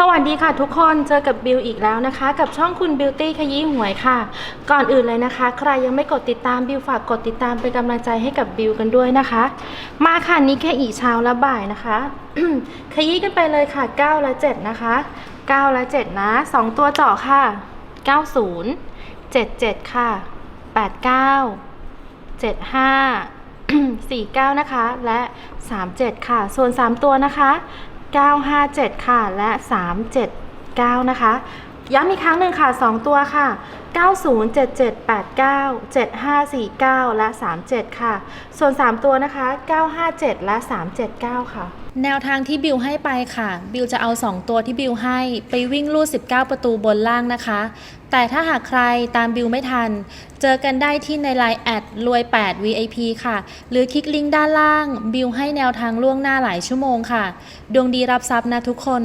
สวัสดีค่ะทุกคนเจอกับบิวอีกแล้วนะคะ กับช่องคุณบิวตี้ขยี้หวยค่ะ ก่อนอื่นเลยนะคะ ใครยังไม่กดติดตามบิวฝากกดติดตามเป็นกำลังใจให้กับบิวกันด้วยนะคะ มาค่ะนี่แค่อีเช้าและบ่ายนะคะ ขยี้กันไปเลยค่ะ 9 และ 7 นะคะ 9 และ 7 นะ 2 ตัวเจาะค่ะ 90 77 ค่ะ 89 75 49 นะคะ และ 37 ค่ะ ส่วน 3 ตัวนะคะ 957 ค่ะ และ 379 นะคะ ย้ำอีกครั้งหนึ่งค่ะ 2 ตัวค่ะ 907789 7549 และ 37 ค่ะ ส่วน 3 ตัวนะคะ 957 และ 379 ค่ะ แนวทางที่บิวให้ไปค่ะ บิวจะเอา 2 ตัวที่บิวให้ไปวิ่งลู่19 ประตูบนล่างนะคะ แต่ถ้าหากใครตามบิวไม่ทัน เจอกันได้ที่ใน Line แอดรวย 8 VIP ค่ะ หรือคลิกลิงก์ด้านล่าง บิวให้แนวทางล่วงหน้าหลายชั่วโมงค่ะ ดวงดีรับทรัพย์นะทุกคน